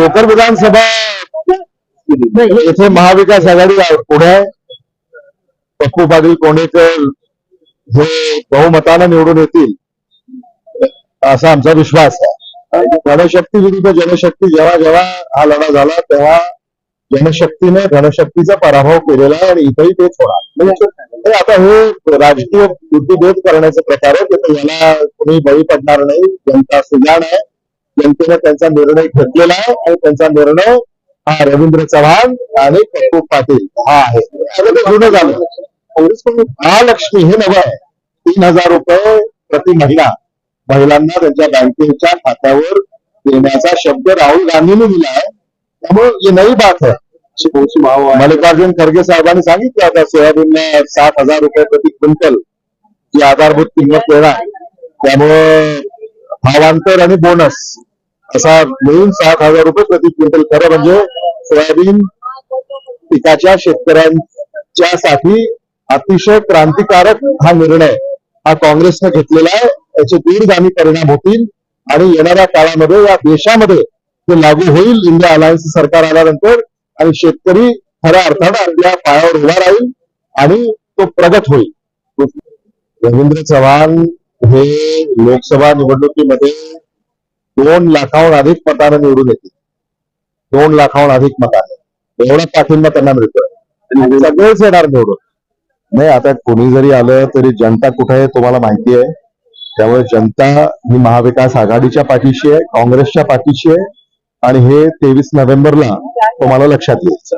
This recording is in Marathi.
भोकर विधानसभा येथे महाविकास आघाडी पुढे आहे. पप्पू पाटील कोणेकर हे बहुमतानं निवडून येतील असा आमचा विश्वास आहे. जनशक्ती विरुद्ध जनशक्ती जेव्हा जेव्हा हा लढा झाला तेव्हा जनशक्तीने धनशक्तीचा पराभव केलेला आहे आणि इथेही तेच होणार. म्हणजे आता हे राजकीय बुद्धिभेद करण्याचे प्रकार आहे याला कोणी बळी पडणार नाही जनता सुजाण आहे. जनतेनं त्यांचा निर्णय घेतलेला आहे आणि त्यांचा निर्णय हा रवींद्र चव्हाण आणि पप्पू पाटील हा आहे. जुनं झालं. काँग्रेसकडून महालक्ष्मी हे नवं आहे. तीन हजार रुपये प्रति महिना महिलांना त्यांच्या बँकेच्या खात्यावर देण्याचा शब्द राहुल गांधींनी दिला आहे. त्यामुळे ही नवी बात आहे. मल्लिकार्जुन खरगे साहेबांनी सांगितलं आता सोयाबीनला सात हजार रुपये प्रति क्विंटल जी आधारभूत किंमत देणार. त्यामुळे भावांतर आणि बोनस असा मिळून सात हजार रुपये प्रति क्विंटल खरं म्हणजे सोयाबीन पिकाच्या शेतकऱ्यांच्या साठी अतिशय क्रांतिकारक हा निर्णय हा काँग्रेसने घेतलेला आहे. याचे दीर्घगामी परिणाम होतील आणि येणाऱ्या काळामध्ये या देशामध्ये ते लागू होईल. इंडिया अलायन्स सरकार आल्यानंतर आणि शेतकरी खऱ्या अर्थानं आपल्या पायावर उभा राहील आणि तो प्रगत होईल. रवींद्र चव्हाण हे लोकसभा निवडणुकीमध्ये दोन लाखाहून अधिक मतानं निवडून येतील. दोन लाखाहून अधिक मताने. एवढा पाठिंबा त्यांना मिळतोय. सगळेच येणार निवडून. नाही आता कोणी जरी आलं तरी जनता कुठे आहे तुम्हाला माहिती आहे. त्यामुळे जनता ही महाविकास आघाडीच्या पाठीशी आहे काँग्रेसच्या पाठीशी आहे. आणि हे तेवीस नोव्हेंबरला तुम्हाला लक्षात येईल.